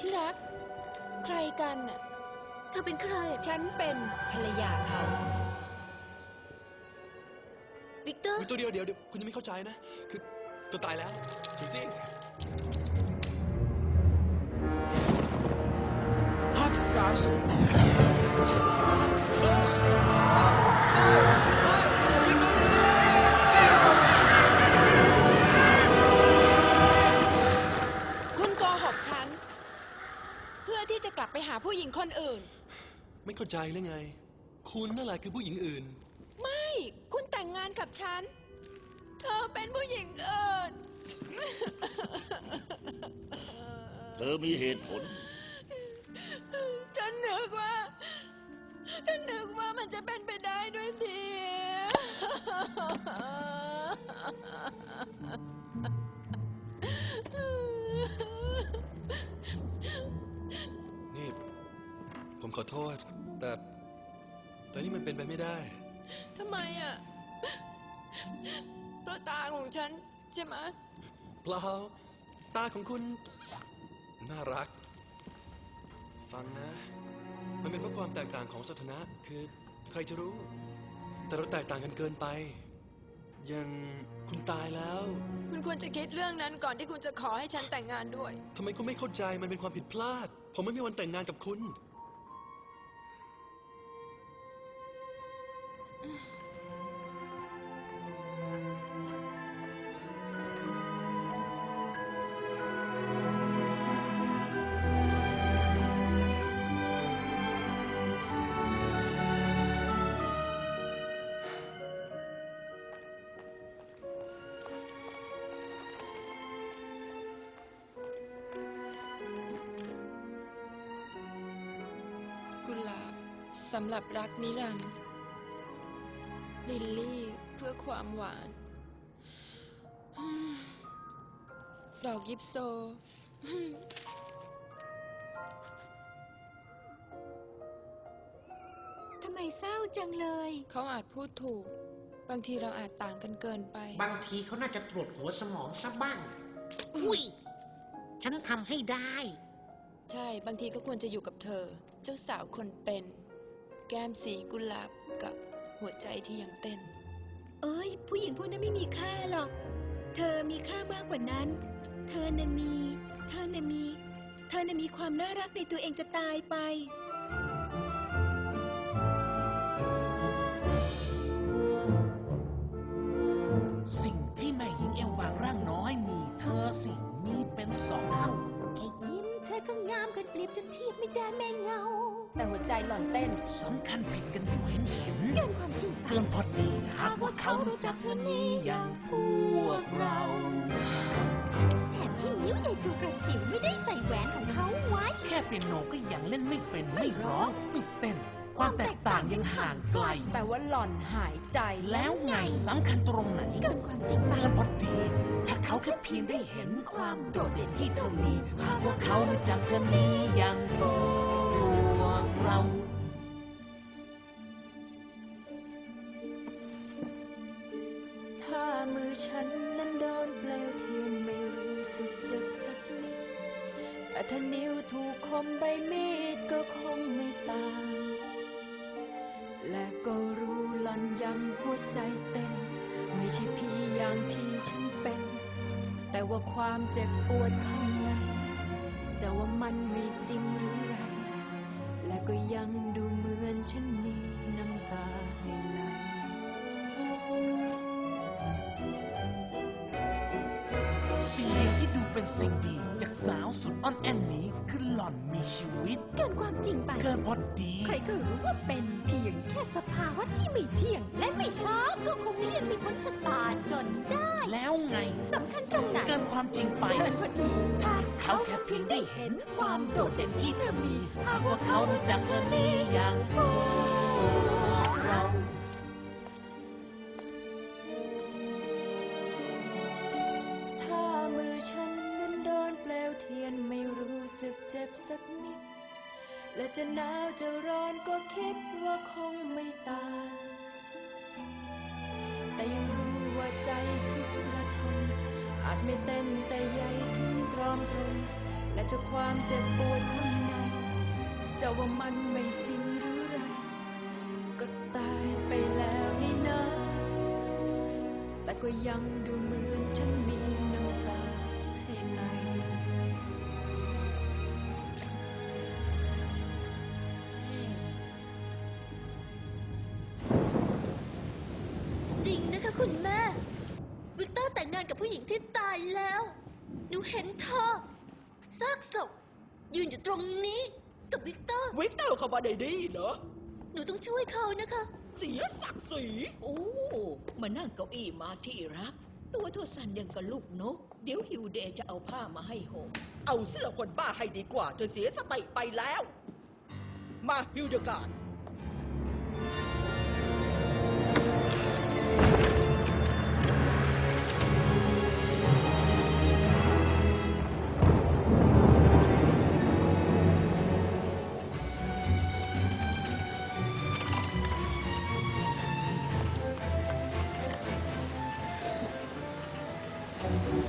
ที่รัก ใครกันน่ะ เธอเป็นใคร ฉันเป็นภรรยาเขา วิกเตอร์วิตัวเดียวเดี๋ยวเดี๋ยวคุณยังไม่เข้าใจนะ คือตัวตายแล้วดูสิฮ หาผู้หญิงคนอื่น ไม่เข้าใจหรือไง คุณนั่นแหละคือผู้หญิงอื่น ไม่คุณแต่งงานกับฉัน เธอเป็นผู้หญิงอื่น เธอมีเหตุผล ฉันนึกว่า ฉันนึกว่ามันจะเป็นไปได้ด้วยดีนี่ ผมขอโทษ แต่แต่นี่มันเป็นไปไม่ได้ ทำไมอะเพราะตาของฉัน ใช่ไหมเปล่าตาของคุณ น่ารัก ฟังนะ มันเป็นเพราะความแตกต่างของสถานะ คือใครจะรู้ แต่เราแตกต่างกันเกินไป ยังคุณตายแล้ว คุณควรจะคิดเรื่องนั้นก่อนที่คุณจะขอให้ฉันแต่งงานด้วย ทำไมคุณไม่เข้าใจมันเป็นความผิดพลาด ผมไม่มีวันแต่งงานกับคุณ กุหลาบสำหรับรักนิรันดร์ ลิลลี่เพื่อความหวาน ดอกยิปโซ ทำไมเศร้าจังเลย เขาอาจพูดถูก บางทีเราอาจต่างกันเกินไป บางทีเขาน่าจะตรวจหัวสมองซะบ้าง อุ้ย ฉันทำให้ได้ ใช่ บางทีก็ควรจะอยู่กับเธอ เจ้าสาวคนเป็น แก้มสีกุหลาบกับ หัวใจที่ยังเต้น เอ้ย ผู้หญิงพวกนั้นไม่มีค่าหรอก เธอมีค่ามากกว่านั้น เธอน่ะมี เธอน่ะมี เธอน่ะมีความน่ารักในตัวเองจะตายไปสิ่งที่แม่หญิงเอวบางร่างน้อยมีเธอสิมีเป็นสองเท่า แค่ยิ้มเธอก็งามเกินเปรียบจนเทียบไม่ได้แม่เงา แต่หัวใจหล่อนเต้นสำคัญผิดกันอยู่เห็นเห็นเกินความจริงไปเกินพอดีหากว่าเขารู้จักเธอนี้อย่างพวกเรา แถมที่นิ้วใหญ่ตัวกระจิ๋วไม่ได้ใส่แหวนของเขาไว้ แค่เปียโนก็ยังเล่นไม่เป็นไม่ร้องไม่เต้น ความแตกต่างยังห่างไกล แต่ว่าหล่อนหายใจแล้วไงสำคัญตรงไหนเกินความจริงไปเกินพอดี ถ้าเขาแค่เพียงได้เห็นความโดดเด่นที่เธอมีหากว่าเขารู้จักเธอนี้อย่างพวก เรา ถ้ามือฉันนั้นโดนเปลวเทียนไม่รู้สึกเจ็บสักนิด แต่ถ้านิ้วถูกคมใบมีดก็คงไม่ตายและก็รู้หลอนยังหัวใจเต้น ไม่ใช่พี่อย่างที่ฉันเป็น แต่ว่าความเจ็บปวดข้างในจะว่ามันไม่จริง ก็ยังดูเหมือนฉันมีน้ำตาให้ไหลสิ่งเดียวที่ดูเป็นสิ่งดี จากสาวสุดอ่อนแอนนี้ คือหล่อนมีชีวิต เกินความจริงไป เกินพอดี ใครก็รู้ว่าเป็นเพียงแค่สภาวะที่ไม่เที่ยง และไม่ช้าก็คงเลี่ยงไม่พ้นชะตาจนได้แล้วไงสำคัญตรงไหนเกินความจริงไป เกินพอดีถ้าเขาแค่เพียงได้เห็นความโดดเด่นที่เธอมีหากว่าเขารู้จักเธอนี้อย่างพวกเราถ้ามือฉันนั้นโดนเปลวเทียนไม่รู้สึกเจ็บสักนิด และจะหนาวจะร้อนก็คิดว่าคงไม่ตายแต่ยังรู้ว่าใจทุกระทมอาจไม่เต้นแต่ใยถึงตรอมตรมและจ้าความเจ็บปวดข้างในจะว่ามันไม่จริงหรือไร ก็ตายไปแล้วนี่นะ แต่ก็ยังดูเหมือนฉันมี อร์แต่งงานกับผู้หญิงที่ตายแล้ว หนูเห็นเธอซากศพยืนอยู่ตรงนี้กับวิกเตอร์ วิกเตอร์เข้ามาได้ดีเหรอ หนูต้องช่วยเขานะคะ เสียศักดิ์ศรีโอ้มานั่งเก้าอี้มาที่รัก ตัวทั่วสันยังกับลูกนก เดี๋ยวฮิวเดย์จะเอาผ้ามาให้ห่มเอาเสื้อคนบ้าให้ดีกว่าเธอเสียสติไปแล้ว มาฮิวเดการ์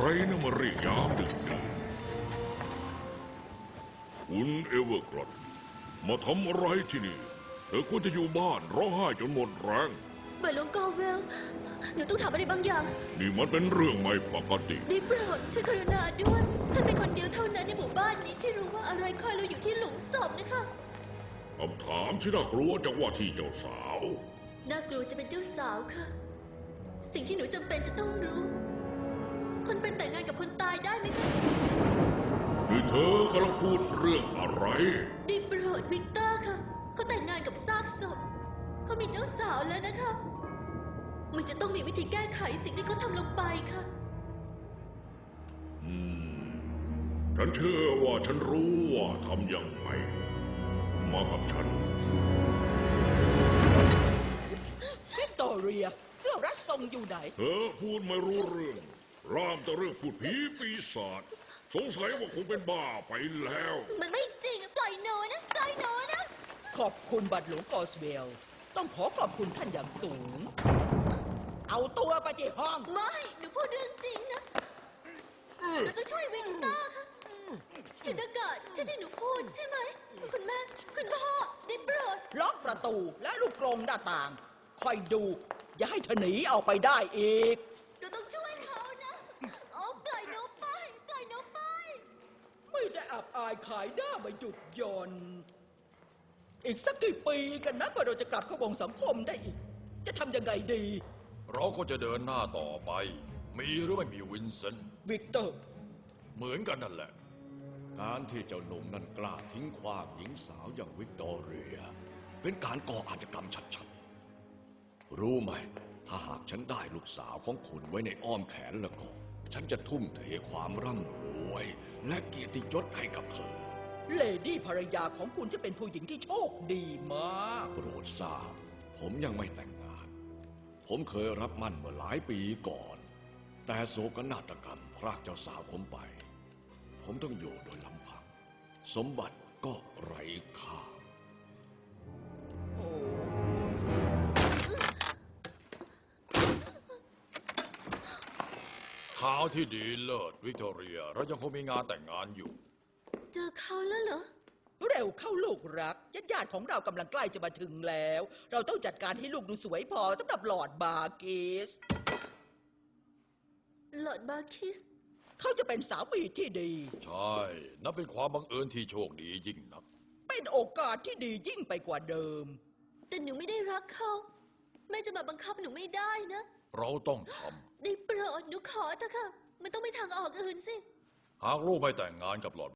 ใครนะมาเรียกยามดึกดื่นคุณเอเวอร์กรอดมาทำอะไรที่นี่ เธอควรจะอยู่บ้านร้องไห้จนหมดแรง เบิร์ลงกอเวล หนูต้องทำอะไรบางอย่าง นี่มันเป็นเรื่องไม่ปกติ ได้โปรดช่วยกรุณาด้วยท่านเป็นคนเดียวเท่านั้นในหมู่บ้านนี้ที่รู้ว่าอะไรคอยเราอยู่ที่หลุมศพนะคะ คำถามที่น่ากลัวจากว่าที่เจ้าสาว น่ากลัวจะเป็นเจ้าสาวค่ะ สิ่งที่หนูจำเป็นจะต้องรู้ คนเป็นแต่งงานกับคนตายได้ไหมคะนี่เธอกำลังพูดเรื่องอะไร ได้โปรดวิกเตอร์ค่ะ เขาแต่งงานกับซากศพเขามีเจ้าสาวแล้วนะคะ มันจะต้องมีวิธีแก้ไขสิ่งที่เขาทำลงไปค่ะอืมฉันเชื่อว่าฉันรู้ว่าทำยังไงมากับฉัน วิกตอเรีย เสื้อรัดทรงอยู่ไหน เธอพูดไม่รู้เรื่อง ร่ามแต่เรื่องพูดผีปีศาจสงสัยว่าคงเป็นบ้าไปแล้ว มันไม่จริงอะปล่อยหนูนะปล่อยหนูนะ ขอบคุณบัตรหลวงกอสเวล ต้องขอขอบคุณท่านอย่างสูง เอาตัวไปที่ห้อง ไม่หนูพูดเรื่องจริงนะหนูต้องช่วยวินเตอร์ค่ะเห็นอากาศใช่ที่หนูพูดใช่ไหม คุณแม่ คุณพ่อได้โปรดล็อกประตูและลูกกรงหน้าต่าง คอยดู อย่าให้เธอหนีออกไปได้อีก อับอายขายหน้ามาหยุดหย่อน อีกสักกี่ปีกันนะกว่าเราจะกลับเข้าวงสังคมได้อีก จะทำยังไงดี เราก็จะเดินหน้าต่อไป มีหรือไม่มีวินเซนต์วิกเตอร์ เหมือนกันนั่นแหละ การที่เจ้าหนุ่มนั้นกล้าทิ้งความหญิงสาวอย่างวิกตอเรีย เป็นการก่ออาชญากรรมชัดๆ รู้ไหม ถ้าหากฉันได้ลูกสาวของคุณไว้ในอ้อมแขนแล้วก็ ฉันจะทุ่มเทความร่ำรวย และเกียรติยศให้กับเธอ เลดี้ภรรยาของคุณจะเป็นผู้หญิงที่โชคดีมาก โปรดทราบ ผมยังไม่แต่งงาน ผมเคยรับมั่นเมื่อหลายปีก่อน แต่โศกนาฏกรรมพรากเจ้าสาวผมไป ผมต้องอยู่โดยลำพัง สมบัติก็ไร้ค่า ข่าวที่ดีเลิศวิกตอเรีย เรายังคงมีงานแต่งงานอยู่ เจอเขาแล้วเหรอ เร็วเข้าลูกรักญาติญาติๆของเรากำลังใกล้จะมาถึงแล้ว เราต้องจัดการให้ลูกดูสวยพอสำหรับหลอดบาร์กิสหลอดบาคิส เขาจะเป็นสามีที่ดี ใช่ นับเป็นความบังเอิญที่โชคดียิ่งนัก เป็นโอกาสที่ดียิ่งไปกว่าเดิม แต่หนูไม่ได้รักเขา แม่จะมาบังคับหนูไม่ได้นะ เราต้องท ได้โปรดหนูขอเถอะค่ะ มันต้องไม่ทางออกอื่นสิ หากลูกไม่แต่งงานกับหลอด